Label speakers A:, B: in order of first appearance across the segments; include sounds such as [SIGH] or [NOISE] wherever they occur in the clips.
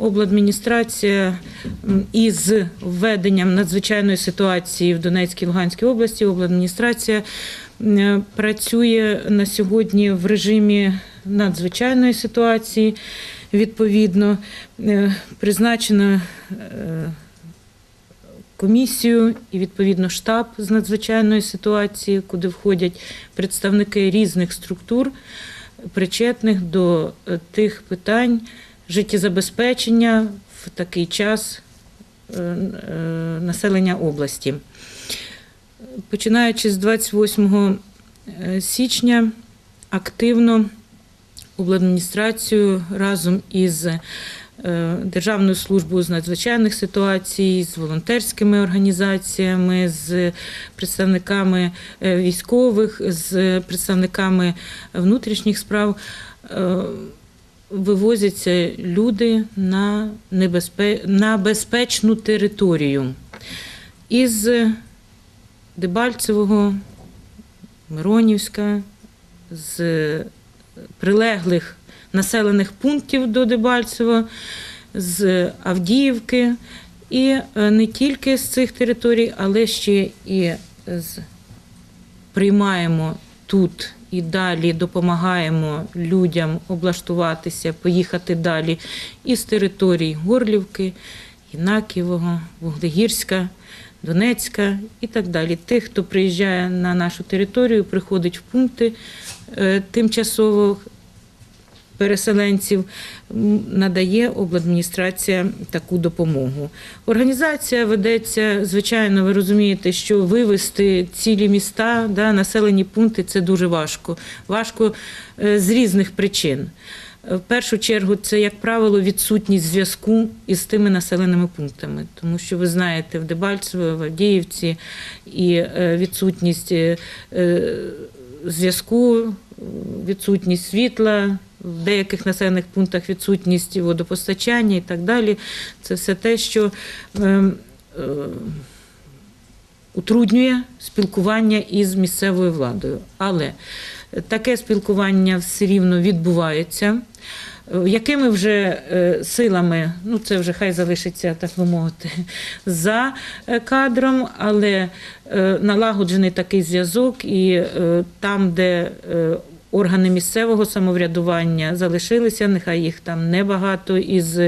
A: обладміністрація із введенням надзвичайної ситуації в Донецькій Луганській області, обладміністрація працює на сьогодні в режимі надзвичайної ситуації. Відповідно, е, призначено е, комісію і відповідно штаб з надзвичайної ситуації, куди входять представники різних структур, причетних до е, тих питань життєзабезпечення в такий час е, е, населення області. Починаючи з 28 січня активно обладміністрацію разом із е, Державною службою з надзвичайних ситуацій, з волонтерськими організаціями, з представниками е, військових, з представниками внутрішніх справ. Вивозяться люди на, небезпе... на безпечну територію. Із Дебальцевого, Миронівська, з прилеглих населених пунктів до Дебальцева, з Авдіївки, і е, не тільки з цих територій, але ще і з приймаємо тут і далі допомагаємо людям облаштуватися, поїхати далі із територій Горлівки, Інаківого, Вуглегірська, Донецька і так далі. Тих, хто приїжджає на нашу територію, приходить в пункти е, тимчасових переселенців, надає обладміністрація таку допомогу. Організація ведеться, звичайно, ви розумієте, що вивести цілі міста, да, населені пункти це дуже важко. Важко е, з різних причин. Е, В першу чергу, це, як правило, відсутність зв'язку із тими населеними пунктами, тому що ви знаєте, в Дебальцево, в Авдіївці і е, відсутність зв'язку, відсутність світла. В деяких населених пунктах відсутність водопостачання і так далі. Це все те, що е, е, утруднює спілкування із місцевою владою. Але таке спілкування все рівно відбувається. Якими вже е, силами, ну це вже хай залишиться, так би мовити, [LAUGHS] за е, кадром, але налагоджений такий зв'язок, і там, де органи місцевого самоврядування залишилися, нехай їх там небагато із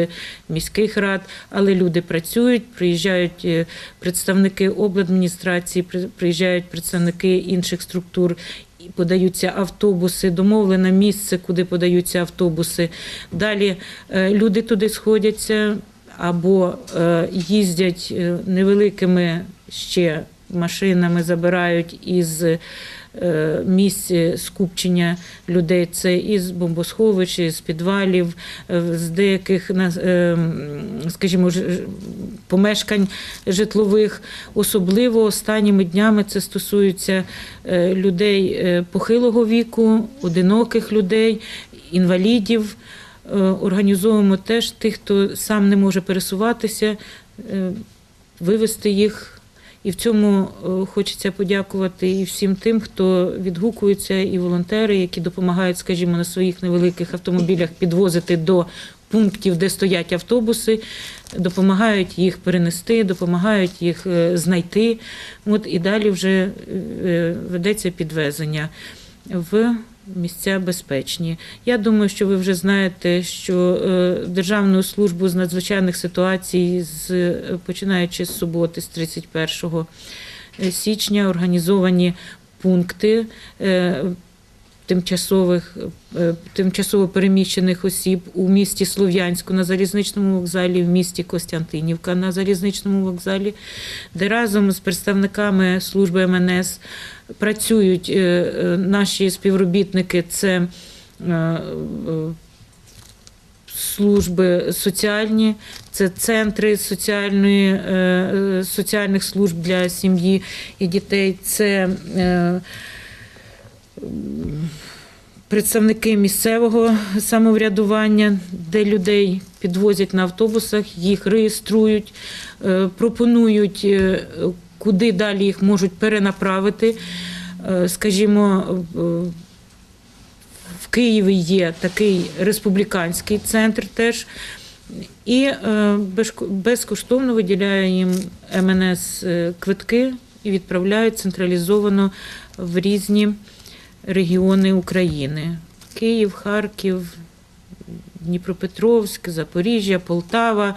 A: міських рад, але люди працюють, приїжджають е, представники обладміністрації, при- приїжджають представники інших структур. Подаються автобуси, домовлене місце, куди подаються автобуси. Далі е, люди туди сходяться або е, їздять невеликими ще машинами, забирають із місць скупчення людей. Це із бомбосховищ, з підвалів, е, з деяких е, скажімо, помешкань житлових. Особливо останніми днями це стосується е, людей е, похилого віку, одиноких людей, інвалідів. Е, Організовуємо теж тих, хто сам не може пересуватися, е, вивести їх. І в цьому е, хочеться подякувати і всім тим, хто відгукується, і волонтери, які допомагають, скажімо, на своїх невеликих автомобілях підвозити до пунктів, де стоять автобуси, допомагають їх перенести, допомагають їх е, знайти. От і далі вже е, ведеться підвезення в місця безпечні. Я думаю, що ви вже знаєте, що Державну Державною службою з надзвичайних ситуацій, з е, починаючи з суботи, з 31 січня, організовані пункти. Тимчасових е, тимчасово переміщених осіб у місті Слов'янську на залізничному вокзалі, в місті Костянтинівка на залізничному вокзалі, де разом з представниками служби МНС працюють е, е, наші співробітники. Це служби соціальні, це центри соціальної, соціальних служб для сім'ї і дітей. Це представники місцевого самоврядування, де людей підвозять на автобусах, їх реєструють, е, пропонують, е, куди далі їх можуть перенаправити. Е, Скажімо, в Києві є такий республіканський центр теж. І безкоштовно виділяє їм МНС квитки і відправляють централізовано в різні регіони України: Київ, Харків. Дніпропетровськ, Запоріжжя, Полтава,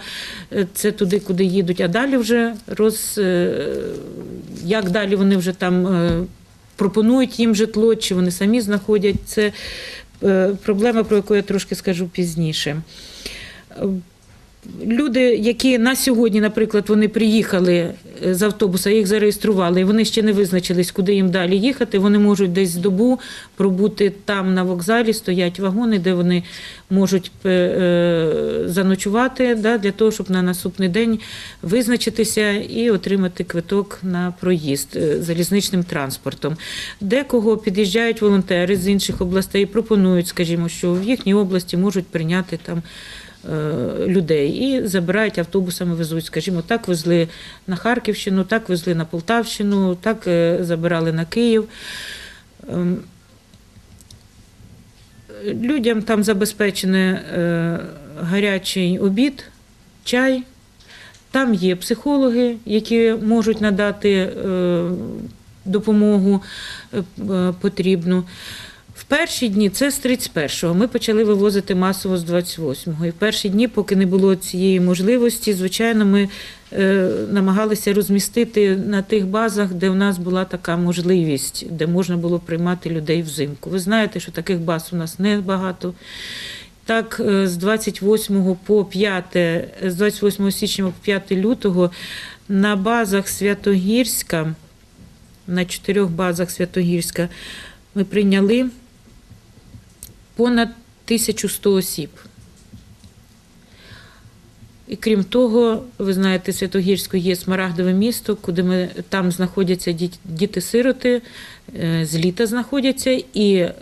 A: це туди, куди їдуть. А далі вже роз е, як далі вони вже там е, пропонують їм житло, чи вони самі знаходять. Це е, проблема, про яку я трошки скажу пізніше. Люди, які на сьогодні, наприклад, вони приїхали е, з автобуса, їх зареєстрували, і вони ще не визначились, куди їм далі їхати. Вони можуть десь добу пробути там на вокзалі, стоять вагони, де вони можуть е, е, заночувати да, для того, щоб на наступний день визначитися і отримати квиток на проїзд залізничним транспортом. Декого під'їжджають волонтери з інших областей, пропонують, скажімо, що в їхній області можуть прийняти там людей і забирають автобусами, везуть. Скажімо, так везли на Харківщину, так везли на Полтавщину, так е, забирали на Київ. Ем, Людям там забезпечений е, гарячий обід, чай. Там є психологи, які можуть надати е, допомогу е, е, потрібну. В перші дні це з 31-го. Ми почали вивозити масово з 28-го. І в перші дні, поки не було цієї можливості, звичайно, ми е, намагалися розмістити на тих базах, де в нас була така можливість, де можна було приймати людей взимку. Ви знаєте, що таких баз у нас не багато. Так, е, з 28 по 5, з 28 січня по 5 лютого на базах Святогірська, на чотирьох базах Святогірська, ми прийняли понад 1100 осіб. І крім того, ви знаєте, Святогірську є смарагдове місто, куди ми там знаходяться діти-сироти, е, з літа знаходяться. І е,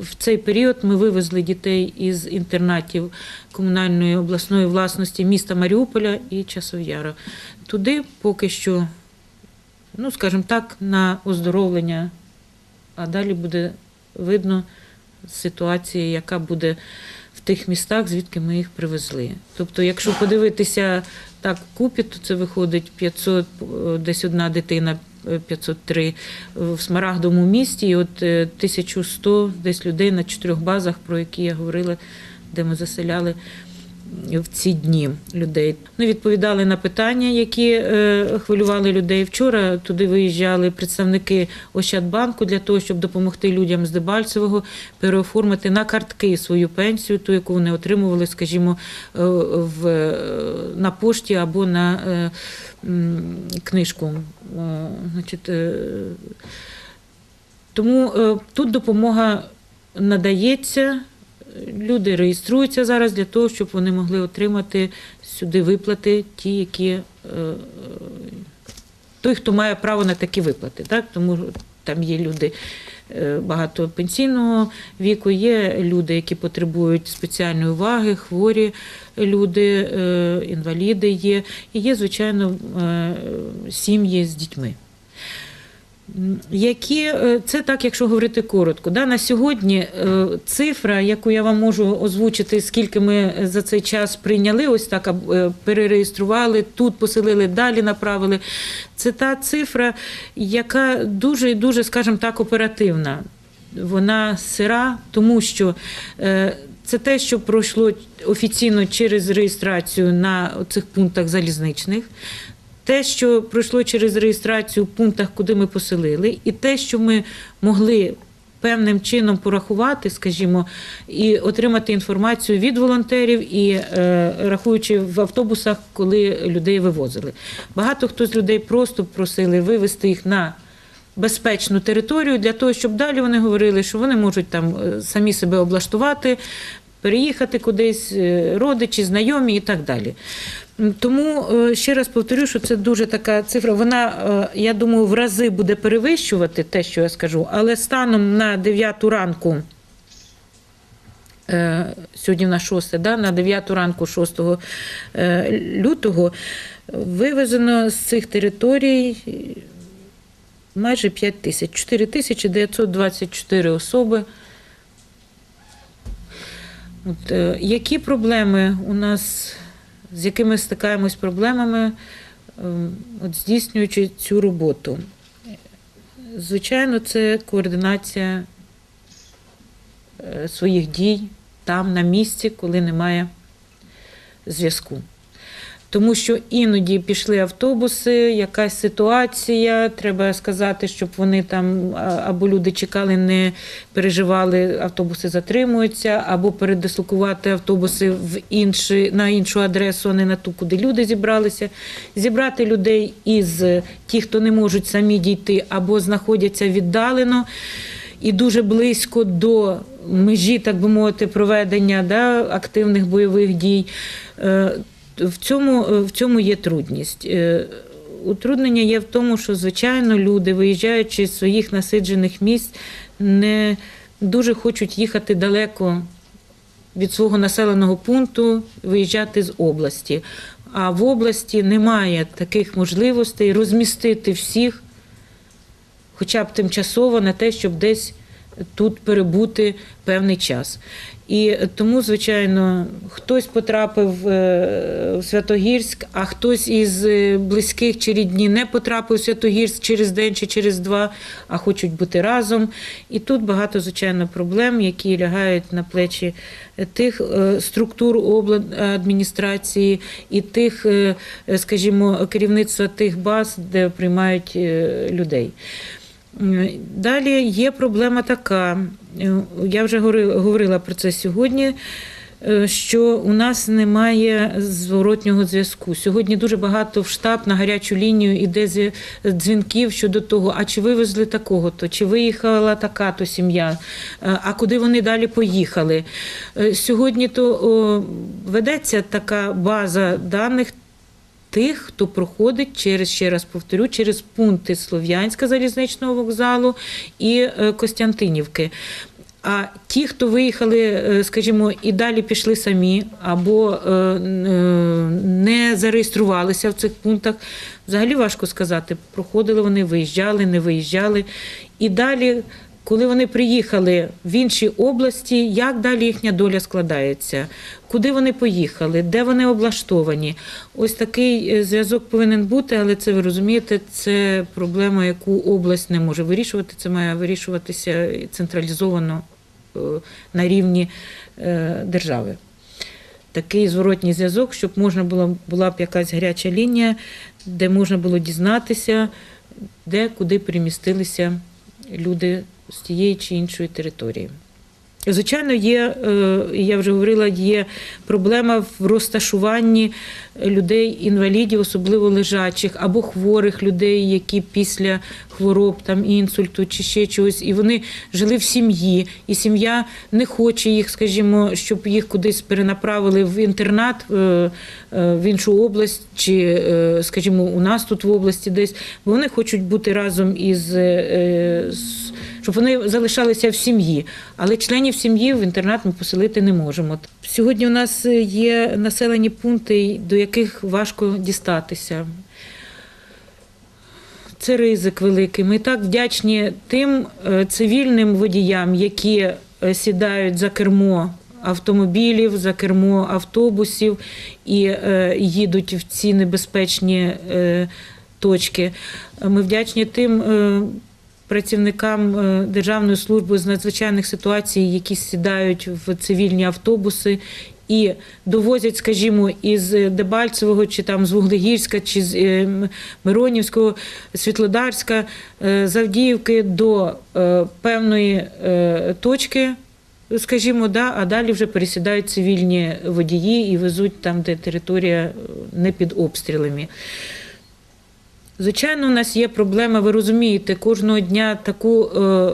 A: в цей період ми вивезли дітей із інтернатів комунальної обласної власності міста Маріуполя і Часов'яра. Туди поки що, ну скажімо так, на оздоровлення, а далі буде видно ситуація, яка буде в тих містах, звідки ми їх привезли. Тобто, якщо подивитися так купі, то це виходить 500, е, десь одна дитина. е, 503 в Смарагдовому місті, і от е, 1100 десь людей на чотирьох базах, про які я говорила, де ми заселяли в ці дні людей. Ми відповідали на питання, які е, хвилювали людей. Вчора туди виїжджали представники Ощадбанку для того, щоб допомогти людям з Дебальцевого переоформити на картки свою пенсію, ту, яку вони отримували, скажімо, е, в, е, на пошті або на книжку. Значить, тому тут допомога надається. Люди реєструються зараз для того, щоб вони могли отримати сюди виплати, ті, які е, той, хто має право на такі виплати. Так? Тому там є люди е, багато пенсійного віку, є люди, які потребують спеціальної уваги, хворі люди, е, інваліди є, і є, звичайно, е, сім'ї з дітьми. Які е, це так, якщо говорити коротко. Да, на сьогодні е, цифра, яку я вам можу озвучити, скільки ми за цей час прийняли, ось так е, перереєстрували, тут поселили, далі направили. Це та цифра, яка дуже і дуже, скажімо так, оперативна. Вона сира, тому що це те, що пройшло офіційно через реєстрацію на цих пунктах залізничних те, що пройшло через реєстрацію в пунктах, куди ми поселили, і те, що ми могли певним чином порахувати, скажімо, і отримати інформацію від волонтерів, і е, рахуючи в автобусах, коли людей вивозили. Багато хто з людей просто просили вивезти їх на безпечну територію для того, щоб далі вони говорили, що вони можуть там е, самі себе облаштувати, переїхати кудись, е, родичі, знайомі і так далі. Тому е, ще раз повторю, що це дуже така цифра. Вона, е, я думаю, в рази буде перевищувати те, що я скажу, але станом на 9 ранку. е, Сьогодні на 6, да, на 9 ранку 6 е, лютого вивезено з цих територій майже 5 тисяч, 4 тисячі 924 особи. От, які проблеми у нас з якими стикаємось проблемами, ем, от здійснюючи цю роботу. Звичайно, це координація е, своїх дій там, на місці, коли немає зв'язку. Тому що іноді пішли автобуси, якась ситуація. Треба сказати, щоб вони там або люди чекали, не переживали, автобуси затримуються, або передислокувати автобуси в інші, на іншу адресу, а не на ту, куди люди зібралися. Зібрати людей із ті, хто не можуть самі дійти, або знаходяться віддалено і дуже близько до межі, так би мовити, проведення да, активних бойових дій. Е, В цьому, в цьому є трудність. Е, Утруднення є в тому, що, звичайно, люди, виїжджаючи з своїх насиджених місць, не дуже хочуть їхати далеко від свого населеного пункту, виїжджати з області. А в області немає таких можливостей розмістити всіх хоча б тимчасово на те, щоб десь тут перебути певний час. І тому, звичайно, хтось потрапив е, в Святогірськ, а хтось із е, близьких чи рідні не потрапив в Святогірськ через день чи через два, а хочуть бути разом. І тут багато, звичайно, проблем, які лягають на плечі тих е, структур обладміністрації і тих, скажімо, керівництва тих баз, де приймають людей. Далі є проблема така, е, я вже говори- говорила про це сьогодні. е, Що у нас немає зворотнього зв'язку. Сьогодні дуже багато в штаб на гарячу лінію іде дзвінків щодо того, а чи вивезли такого-то, чи виїхала така-то сім'я, е, а куди вони далі поїхали. Сьогодні то ведеться така база даних тих, хто проходить через, ще раз повторю, через пункти Слов'янська залізничного вокзалу і е, Костянтинівки. А ті, хто виїхали, е, скажімо, і далі пішли самі, або е, не зареєструвалися в цих пунктах, взагалі важко сказати, проходили вони, виїжджали, не виїжджали. І далі, коли вони приїхали в інші області, як далі їхня доля складається? Куди вони поїхали, де вони облаштовані? Ось такий е, зв'язок повинен бути, але це ви розумієте, це проблема, яку область не може вирішувати. Це має вирішуватися централізовано е, на рівні е, держави. Такий зворотній зв'язок, щоб можна було була б якась гаряча лінія, де можна було дізнатися, де куди перемістилися люди з тієї чи іншої території. Звичайно, є, е, я вже говорила, є проблема в розташуванні людей-інвалідів, особливо лежачих, або хворих людей, які після хвороб, там інсульту чи ще чогось, і вони жили в сім'ї, і сім'я не хоче їх, скажімо, щоб їх кудись перенаправили в інтернат е, е, в іншу область, чи, скажімо, у нас тут в області десь, бо вони хочуть бути разом із. з щоб вони залишалися в сім'ї. Але членів сім'ї в інтернат ми поселити не можемо. Сьогодні у нас є населені пункти, до яких важко дістатися. Це ризик великий. Ми так вдячні тим е, цивільним водіям, які е, сідають за кермо автомобілів, за кермо автобусів і е, їдуть в ці небезпечні е, точки. Ми вдячні тим. Працівникам е, Державної служби з надзвичайних ситуацій, які сідають в цивільні автобуси і довозять, скажімо, із Дебальцевого, чи там з Вуглегірська, чи з е, Миронівського, Світлодарська, е, з Авдіївки до певної точки. Скажімо, да, а далі вже пересідають цивільні водії і везуть там, де територія не під обстрілами. Звичайно, у нас є проблема, ви розумієте, кожного дня таку е,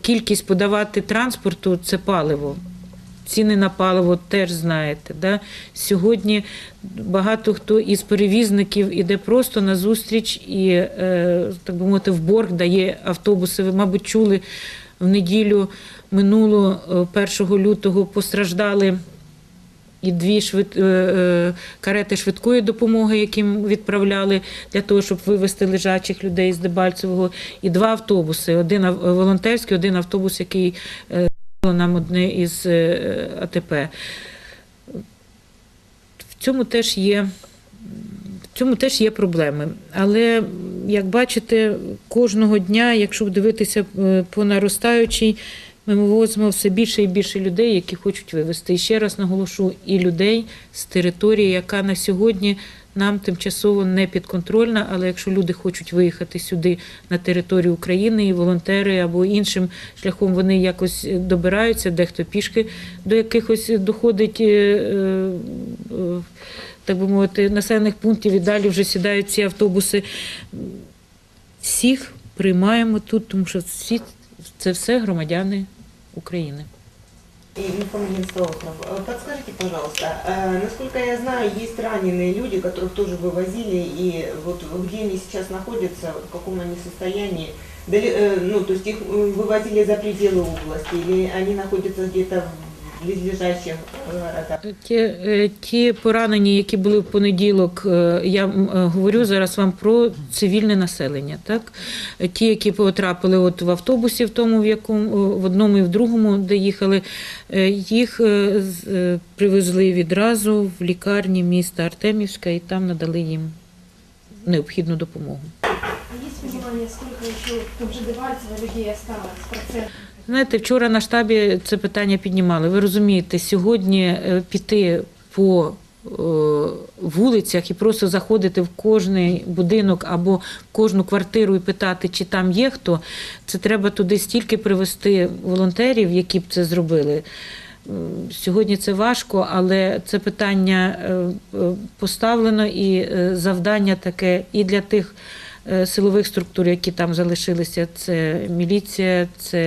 A: кількість подавати транспорту це паливо. Ціни на паливо теж знаєте. Да? Сьогодні багато хто із перевізників іде просто на зустріч і, е, так би мовити, в борг дає автобуси. Ви, мабуть, чули в неділю минулу, е, 1 лютого, постраждали і дві швид... е, е, карети швидкої допомоги, яким відправляли для того, щоб вивезти лежачих людей з Дебальцевого, і два автобуси: один волонтерський, один автобус, який е, нам одне із АТП. В цьому теж є. В цьому теж є проблеми. Але, як бачите, кожного дня, якщо дивитися по наростаючій, ми вивозимо все більше і більше людей, які хочуть вивезти. І ще раз наголошу, і людей з території, яка на сьогодні нам тимчасово не підконтрольна, але якщо люди хочуть виїхати сюди на територію України, і волонтери або іншим шляхом вони якось добираються, дехто пішки до якихось доходить. е, е, е, так би мовити, населених пунктів і далі вже сідають ці автобуси. Всіх приймаємо тут, тому що всі це все громадяни України.
B: И информагентство «Остров». Э, Подскажите, пожалуйста, э, насколько я знаю, есть раненые люди, которых тоже вывозили, и вот где они сейчас находятся, в каком они состоянии? Дали- э, Ну, то есть их э, вывозили за пределы области, или они находятся где-то в близлежащих городах?
A: Ті, е, ті поранені, які були в понеділок, е, я м, е, говорю зараз вам про цивільне населення. Так? Е, Ті, які потрапили от в автобусі, в тому, в якому в одному і в другому, де їхали, е, їх е, е, привезли відразу в лікарні міста Артемівська і там надали їм необхідну допомогу.
C: Есть понимание, сколько еще в том же Дебальцево людей осталось, процентов?
A: Знаєте, вчора на штабі це питання піднімали. Ви розумієте, сьогодні е, піти по е, вулицях і просто заходити в кожний будинок або в кожну квартиру і питати, чи там є хто, це треба туди стільки привезти волонтерів, які б це зробили. Сьогодні це важко, але це питання е, поставлено і завдання таке і для тих силових структур, які там залишилися. Це міліція, це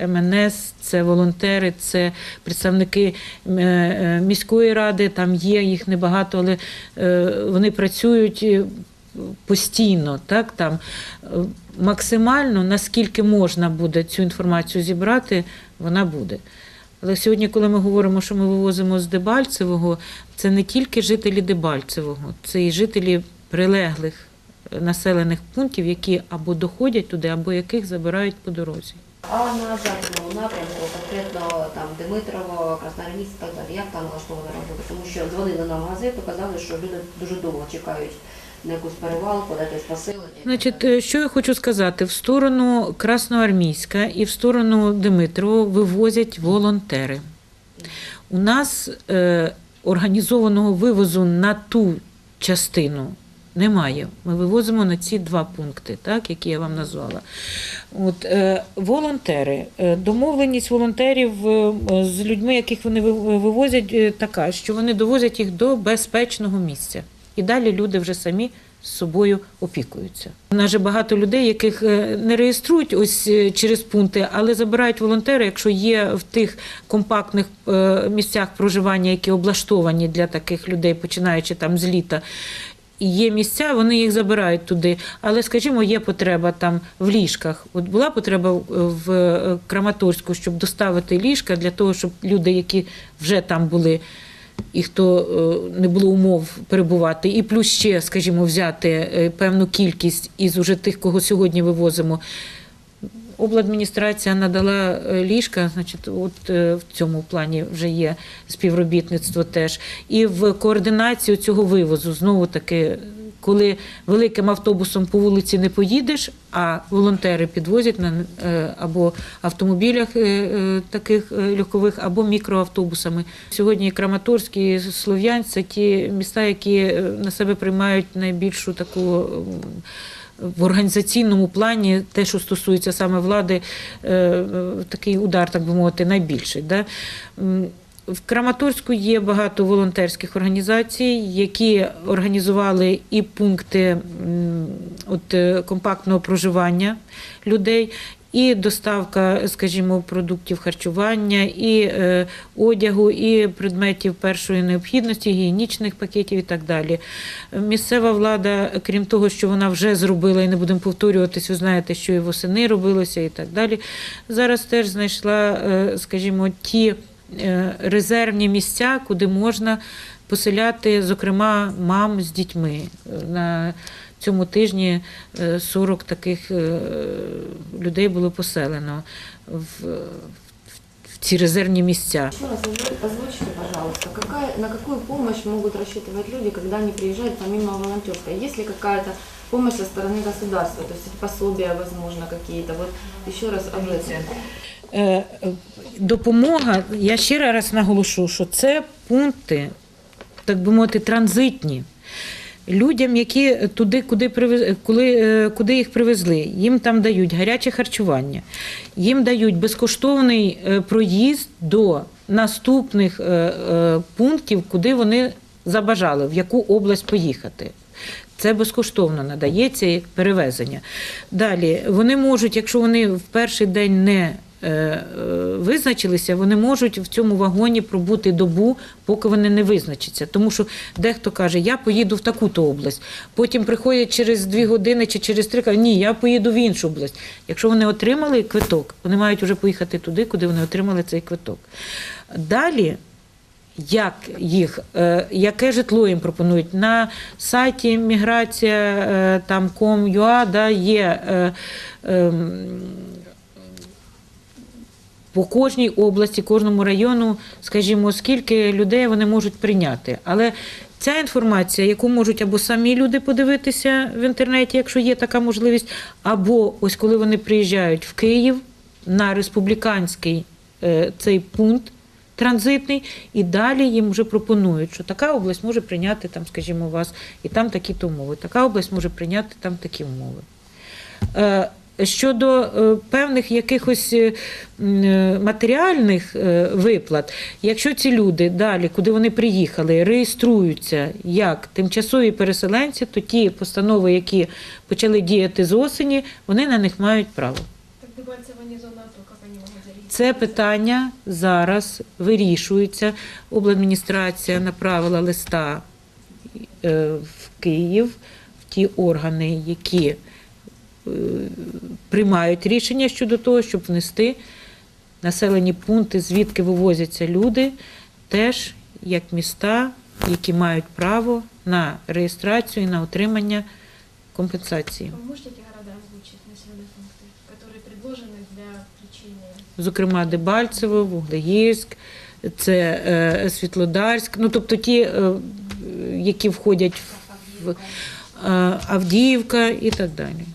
A: е, МНС, це волонтери, це представники е, е, міської ради. Там є їх небагато, але е, вони працюють. е, Постійно, так там Е, максимально наскільки можна буде цю інформацію зібрати, вона буде. Але сьогодні, коли ми говоримо, що ми вивозимо з Дебальцевого, це не тільки жителі Дебальцевого, це і жителі прилеглих е, населених пунктів, які або доходять туди, або яких забирають по дорозі.
D: А на західному напрямку, конкретно там Димитрово, Красноармійськ і так далі, як там влаштована робота? Тому що дзвонили нам в газету, казали, що люди дуже довго чекають на якусь перевалку, на якесь поселення.
A: Значить, е, що я хочу сказати, в сторону Красноармійська і в сторону Димитрова вивозять волонтери. У нас е, організованого вивозу на ту частину немає. Ми вивозимо на ці два пункти, так, які я вам назвала. От, е, волонтери. Е, Домовленість волонтерів е, з людьми, яких вони вивозять, е, така, що вони довозять їх до безпечного місця. І далі люди вже самі з собою опікуються. У нас же багато людей, яких не реєструють ось через пункти, але забирають волонтери, якщо є в тих компактних місцях проживання, які облаштовані для таких людей, починаючи там з літа. Є місця, вони їх забирають туди. Але, скажімо, є потреба там в ліжках. От була потреба в- в е, Краматорську, щоб доставити ліжка для того, щоб люди, які вже там були, і хто е, не було умов перебувати, і плюс ще, скажімо, взяти е, певну кількість із уже тих, кого сьогодні вивозимо. Обладміністрація надала е, ліжка, значить, от е, в цьому плані вже є співробітництво теж. І в координацію цього вивозу знову таки, коли великим автобусом по вулиці не поїдеш, а волонтери підвозять на е, або автомобілях таких легкових, або мікроавтобусами. Сьогодні і Краматорськ, і Слов'янськ це ті міста, які на себе приймають найбільшу таку. В організаційному плані, те, що стосується саме влади, е, е, такий удар, так би мовити, найбільший. Да? В Краматорську є багато волонтерських організацій, які організували і пункти от, е, компактного проживання людей, і доставка, скажімо, продуктів харчування, і е, одягу, і предметів першої необхідності, гігієнічних пакетів і так далі. Місцева влада, крім того, що вона вже зробила, і не будемо повторюватись, ви знаєте, що і восени робилося, і так далі. Зараз теж знайшла, е, скажімо, ті е, резервні місця, куди можна поселяти, зокрема, мам з дітьми. На цьому тижні е, 40 таких е, людей було поселено в, в ці резервні місця.
E: Еще раз озв- озвучите, пожалуйста, какая, на какую помощь могут рассчитывать люди, когда они приезжают помимо волонтерской? Есть ли какая-то помощь со стороны государства, то есть пособия, возможно, какие-то? Вот еще раз об этом.
A: Е, е, Допомога, я ще раз наголошу, що це пункти, так би мовити, транзитні. Людям, які туди, куди, привез- коли, е, куди їх привезли, їм там дають гаряче харчування, їм дають безкоштовний е, проїзд до наступних е, пунктів, куди вони забажали, в яку область поїхати. Це безкоштовно надається перевезення. Далі вони можуть, якщо вони в перший день не визначилися, вони можуть в цьому вагоні пробути добу, поки вони не визначаться. Тому що дехто каже, я поїду в таку-то область. Потім приходять через дві години чи через три, кажуть, ні, я поїду в іншу область. Якщо вони отримали квиток, вони мають вже поїхати туди, куди вони отримали цей квиток. Далі як їх, е, яке житло їм пропонують. На сайті міграція е, да, є е, ем, по кожній області, кожному району, скажімо, скільки людей вони можуть прийняти. Але ця інформація, яку можуть або самі люди подивитися в інтернеті, якщо є така можливість, або ось коли вони приїжджають в Київ на республіканський е, цей пункт транзитний, і далі їм вже пропонують, що така область може прийняти там, скажімо, вас, і там такі-то умови. Така область може прийняти там такі умови. Щодо е, певних якихось е, е, матеріальних виплат, якщо ці люди далі, куди вони приїхали, реєструються як тимчасові переселенці, то ті постанови, які почали діяти з осені, вони на них мають право. Це питання зараз вирішується. Обладміністрація направила листа в Київ, в ті органи, які приймають рішення щодо того, щоб внести населені пункти, звідки вивозяться люди, теж як міста, які мають право на реєстрацію і на отримання компенсації.
C: Вы можете эти города озвучить, населенные пункты, которые предложены для включения?
A: зокрема Дебальцево, Вуглегірськ, це е, Світлодарськ, ну тобто ті, е, які входять в е, Авдіївка і так далі.